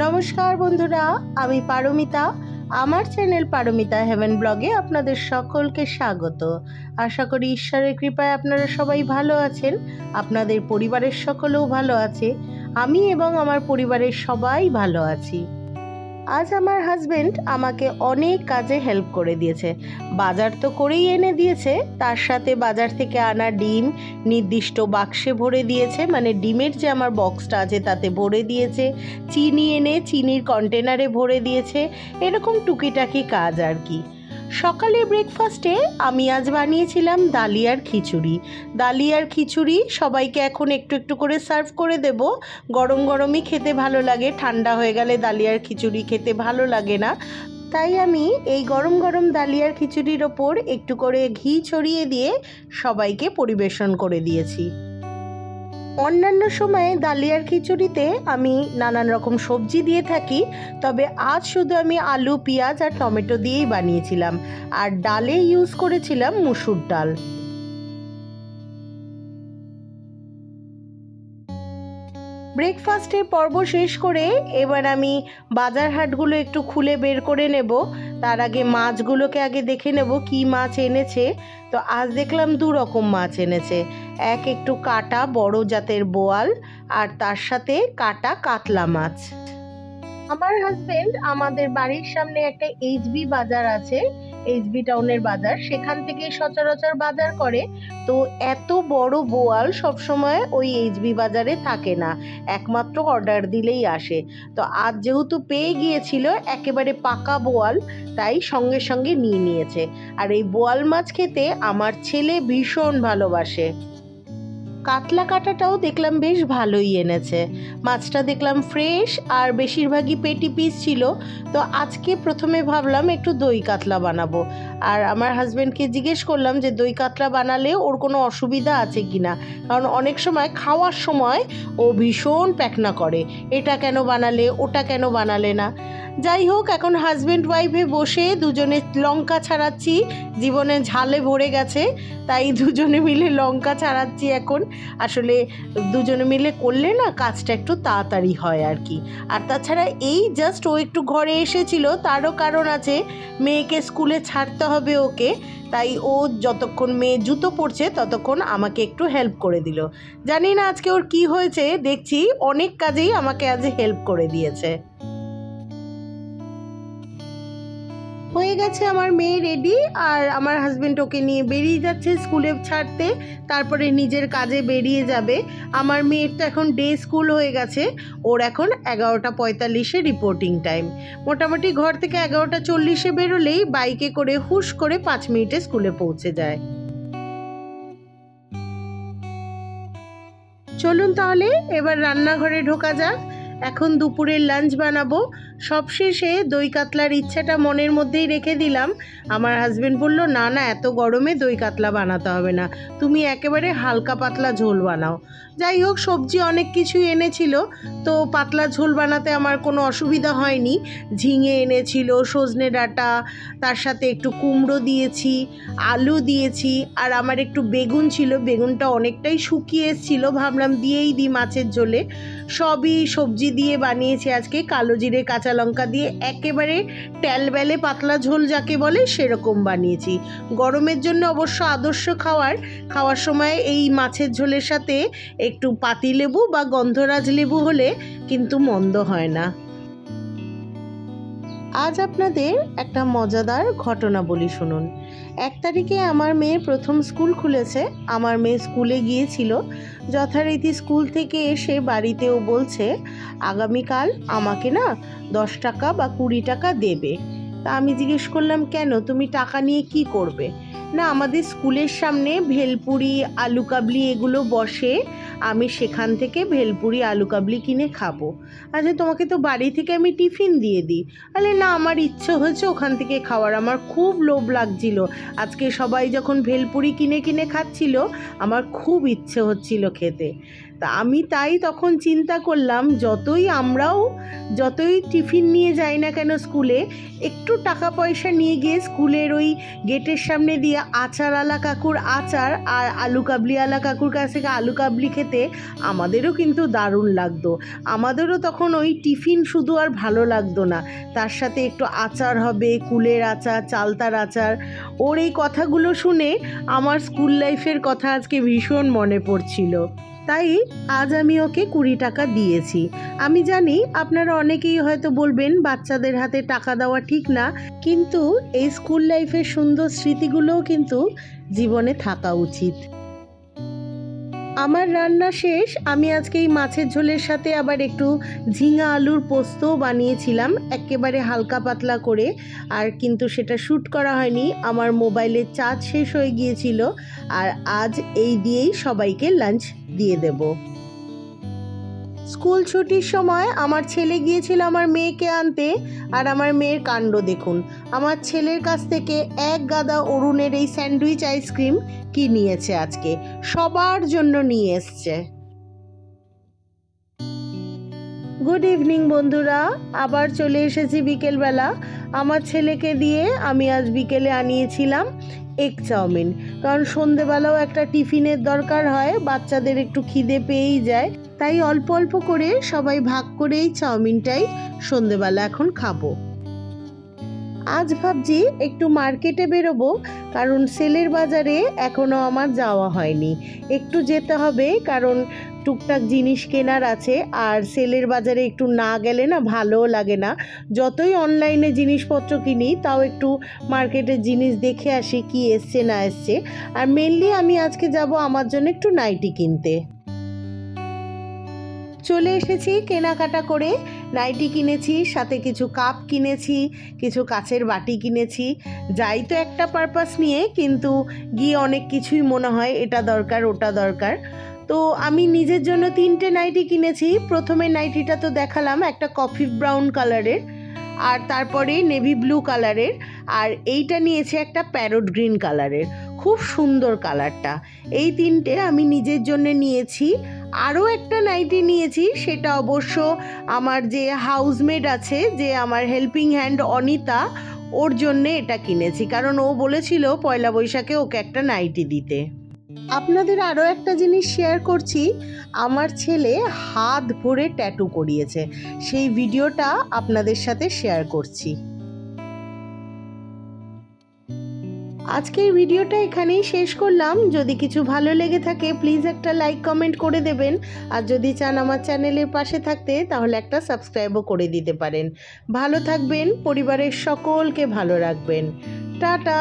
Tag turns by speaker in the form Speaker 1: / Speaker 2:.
Speaker 1: নমস্কার বন্ধুরা, আমি পারমিতা। আমার চ্যানেল পারমিতা হেভেন ব্লগে আপনাদের সকলকে স্বাগত। আশা করি ঈশ্বরের কৃপায় আপনারা সবাই ভালো আছেন, আপনাদের পরিবারের সকলেও ভালো আছে। আমি এবং আমার পরিবারের সবাই ভালো আছি। আজ আমার হাজবেন্ড আমাকে অনেক কাজে হেল্প করে দিয়েছে। বাজার তো করেই এনে দিয়েছে, তার সাথে বাজার থেকে আনা ডিম, নির্দিষ্ট বাক্সে ভরে দিয়েছে মানে ডিমের যে আমার বক্সটা আছে তাতে ভরে দিয়েছে, চিনি এনে, চিনির কন্টেনারে ভরে দিয়েছে, এরকম টুকিটাকি কাজ আর কি। সকালে ব্রেকফাস্টে আমি আজ বানিয়েছিলাম ডালিয়ার খিচুড়ি। ডালিয়ার খিচুড়ি সবাইকে এখন একটু একটু করে সার্ভ করে দেব। গরম গরমই খেতে ভালো লাগে, ঠান্ডা হয়ে গেলে ডালিয়ার খিচুড়ি খেতে ভালো লাগে না। তাই আমি এই গরম গরম ডালিয়ার খিচুড়ির ওপর একটু করে ঘি ছড়িয়ে দিয়ে সবাইকে পরিবেশন করে দিয়েছি। অন্যান্য সময়ে ডালিয়ার খিচুড়িতে আমি নানান রকম সবজি দিয়ে থাকি, তবে আজ শুধু আমি আলু, পেঁয়াজ আর টমেটো দিয়েই বানিয়েছিলাম, আর ডালে ইউজ করেছিলাম মুসুর ডাল। ব্রেকফাস্টের পর্ব শেষ করে এবার আমি বাজার হাটগুলো একটু খুলে বের করে নেব। তার আগে মাছগুলোকে আগে দেখে নেব কি মাছ এনেছে। তো আজ দেখলাম দু রকম মাছ এনেছে। এক একটু কাটা বড় জাতের বোয়াল আর তার সাথে কাটা কাতলা মাছ। আমার হাজবেন্ড আমাদের বাড়ির সামনে একটা এইচবি বাজার আছে এইচবি টাউনের বাজার। সেখান থেকে সচরাচর বাজার করে। তো এত বড় বোয়াল সবসময় ওই এইচবি বাজারে থাকে না। একমাত্র অর্ডার দিলেই আসে। তো আজ যেহেতু পেয়ে গিয়েছিল, একেবারে পাকা বোয়াল, তাই সঙ্গে সঙ্গে নিয়ে নিয়েছে। আর এই বোয়াল মাছ খেতে আমার ছেলে ভীষণ ভালোবাসে। কাতলা কাটাটাও দেখলাম বেশ ভালোই এনেছে। মাছটা দেখলাম ফ্রেশ আর বেশিরভাগই পেটি পিস ছিল। তো আজকে প্রথমে ভাবলাম একটু দই কাতলা বানাবো। আর আমার হাজব্যান্ডকে জিজ্ঞেস করলাম যে, দই কাতলা বানালে ওর কোনো অসুবিধা আছে কি না? কারণ অনেক সময় খাওয়ার সময় ও ভীষণ প্যাকনা করে। এটা কেন বানালে? ওটা কেন বানালে না? যাই হোক, এখন হাজব্যান্ড ওয়াইফে বসে দুজনে লঙ্কা ছাড়াচ্ছি। জীবনে ঝালে ভরে গেছে, তাই দুজনে মিলে লঙ্কা ছাড়াচ্ছি এখন। আসলে দুজনে মিলে করলে না কাজটা একটু তাড়াতাড়ি হয় আর কি। আর তাছাড়া এই জাস্ট ও একটু ঘরে এসেছিল, তারও কারণ আছে, মেয়েকে স্কুলে ছাড়তে হবে ওকে। তাই ও যতক্ষণ মেয়ে জুতো পরছে, ততক্ষণ আমাকে একটু হেল্প করে দিল। জানি না আজকে ওর কি হয়েছে, দেখছি অনেক কাজেই আমাকে আজ হেল্প করে দিয়েছে। হয়ে গেছে আমার মেয়ে রেডি আর আমার হাজবেন্ড ওকে নিয়ে বেরিয়ে যাচ্ছে স্কুলে ছাড়তে। তারপরে নিজের কাজে বেরিয়ে যাবে। আমার মেয়ের তো এখন ডে স্কুল হয়ে গেছে। ওর এখন এগারোটা পঁয়তাল্লিশে রিপোর্টিং টাইম মোটামুটি ঘর থেকে এগারোটা চল্লিশে বেরোলেই বাইকে করে হুশ করে পাঁচ মিনিটে স্কুলে পৌঁছে যায়। চলুন তাহলে, এবার রান্নাঘরে ঢোকা যাক। এখন দুপুরের লাঞ্চ বানাবো। সবশেষে দই কাতলার ইচ্ছাটা মনের মধ্যেই রেখে দিলাম। আমার হাজবেন্ড বলল, না না, এত গরমে দই কাতলা বানাতে হবে না। তুমি একেবারে হালকা পাতলা ঝোল বানাও। যাই হোক, সবজি অনেক কিছুই এনেছিল, তো পাতলা ঝোল বানাতে আমার কোনো অসুবিধা হয়নি। ঝিঙে এনেছিল, সজনে ডাঁটা, তার সাথে একটু কুমড়ো দিয়েছি, আলু দিয়েছি, আর আমার একটু বেগুন ছিল। বেগুনটা অনেকটাই শুকিয়ে এসেছিল, ভাবলাম দিয়েই দিই মাছের ঝোলে। সবই সবজি দিয়ে বানিয়েছি আজকে, কালো জিরে, কাঁচা লঙ্কা দিয়ে একেবারে ট্যালবেলে পাতলা ঝোল যাকে বলে সেরকম বানিয়েছি। গরমের জন্য অবশ্য আদর্শ খাওয়ার খাওয়ার সময় এই মাছের ঝোলের সাথে একটু পাতিলেবু বা গন্ধরাজ লেবু হলে কিন্তু মন্দ হয় না। আজ আপনাদের একটা মজাদার ঘটনা বলি শুনুন। এক তারিখে আমার মেয়ে প্রথম স্কুল খুলেছে। আমার মেয়ে স্কুলে গিয়েছিল। যথারীতি স্কুল থেকে এসে বাড়িতেও বলছে, আগামীকাল আমাকে না দশ টাকা বা কুড়ি টাকা দেবে। তা আমি জিজ্ঞেস করলাম, কেন? তুমি টাকা নিয়ে কি করবে? না, আমাদের স্কুলের সামনে ভেলপুরি আলু কাবলি এগুলো বসে আমি সেখান থেকে ভেলপুরি আলু কাবলি কিনে খাব। আচ্ছা তোমাকে তো বাড়ি থেকে আমি টিফিন দিয়ে দিই। আরে না, আমার ইচ্ছে হয়েছে ওখান থেকে খাওয়ার। আমার খুব লোভ লাগছিল। আজকে সবাই যখন ভেলপুরি কিনে কিনে খাচ্ছিল, আমার খুব ইচ্ছে হচ্ছিল খেতে। তা আমি তাই তখন চিন্তা করলাম, যতই আমরাও যতই টিফিন নিয়ে যাই না কেন স্কুলে, একটু টাকা পয়সা নিয়ে গিয়ে স্কুলের ওই গেটের সামনে দিয়ে আচারওয়ালা কাকুর আচার আর আলু কাবলিওয়ালা কাকুর কাছ থেকে আলু কাবলি খেতে আমাদেরও কিন্তু দারুণ লাগতো। আমাদেরও তখন ওই টিফিন শুধু আর ভালো লাগতো না। তার সাথে একটু আচার হবে, কুলের আচার, চালতার আচার। ওর এই কথাগুলো শুনে আমার স্কুল লাইফের কথা আজকে ভীষণ মনে পড়ছিল। তাই আজ আমি ওকে কুড়ি টাকা দিয়েছি। আমি জানি আপনারা অনেকেই হয়তো বলবেন, বাচ্চাদের হাতে টাকা দেওয়া ঠিক না, কিন্তু এই স্কুল লাইফের সুন্দর স্মৃতিগুলোও কিন্তু জীবনে থাকা উচিত। আমার রান্না শেষ, আমি আজকে এই মাছের ঝোলের সাথে আবার একটু ঝিঙা আলুর পোস্তও বানিয়েছিলাম, একেবারে হালকা পাতলা করে, আর কিন্তু সেটা শ্যুট করা হয়নি, আমার মোবাইলের চার্জ শেষ হয়ে গিয়েছিল, আর আজ এই দিয়েই সবাইকে লাঞ্চ দিয়ে দেব। স্কুল ছুটির সময় আমার ছেলে গিয়েছিল আমার মেয়েকে আনতে আর আমার মেয়ের কাণ্ড দেখুন। আমার ছেলের কাছ থেকে এক গাদা অরুণের এই স্যান্ডউইচ আইসক্রিম কি নিয়েছে আজকে? সবার জন্য নিয়ে এসছে। গুড ইভিনিং বন্ধুরা, আবার চলে এসেছি বিকেলবেলা। আমার ছেলেকে দিয়ে আমি আজ বিকেলে আনিয়েছিলাম। এগ চাউমিন কারণ সন্ধেবেলাও একটা টিফিনের দরকার হয়, বাচ্চাদের একটু খিদে পেয়েই যায়। তাই অল্প অল্প করে সবাই ভাগ করেই চাউমিনটাই সন্ধেবেলা এখন খাব। আজ ভাবছি একটু মার্কেটে বেরোবো, কারণ সেলের বাজারে এখনও আমার যাওয়া হয়নি। একটু যেতে হবে, কারণ টুকটাক জিনিস কেনার আছে, আর সেলের বাজারে একটু না গেলে না ভালোও লাগে না। যতই অনলাইনে জিনিসপত্র কিনি, তাও একটু মার্কেটের জিনিস দেখে আসি, কি এসছে না এসছে। আর মেনলি আমি আজকে যাব আমার জন্য একটু নাইটি কিনতে। চলে এসেছি কেনাকাটা করে। নাইটি কিনেছি, সাথে কিছু কাপ কিনেছি, কিছু কাচের বাটি কিনেছি। যাই তো একটা পারপাস নিয়ে, কিন্তু গিয়ে অনেক কিছুই মনে হয়, এটা দরকার, ওটা দরকার। তো আমি নিজের জন্য তিনটে নাইটি কিনেছি। প্রথমে নাইটিটা তো দেখালাম, একটা কফি ব্রাউন কালারের আর তারপরে নেভি ব্লু কালারের আর এইটা নিয়েছি একটা প্যারোট গ্রিন কালারের খুব সুন্দর কালারটা। এই তিনটে আমি নিজের জন্য নিয়েছি। আরও একটা নাইটি নিয়েছি, সেটা অবশ্য আমার যে হাউসমেট আছে, যে আমার হেল্পিং হ্যান্ড অনিতা, ওর জন্যে এটা কিনেছি। কারণ ও বলেছিল পয়লা বৈশাখে ওকে একটা নাইটি দিতে। আপনাদের আরও একটা জিনিস শেয়ার করছি। আমার ছেলে হাত ভরে ট্যাটু করিয়েছে। সেই ভিডিওটা আপনাদের সাথে শেয়ার করছি। আজকের ভিডিওটা এখানেই শেষ করলাম। যদি কিছু ভালো লেগে থাকে প্লিজ একটা লাইক কমেন্ট করে দেবেন। আর যদি চান আমার চ্যানেলের পাশে থাকতে, তাহলে একটা সাবস্ক্রাইবও করে দিতে পারেন। ভালো থাকবেন, পরিবারের সকলকে ভালো রাখবেন। টাটা!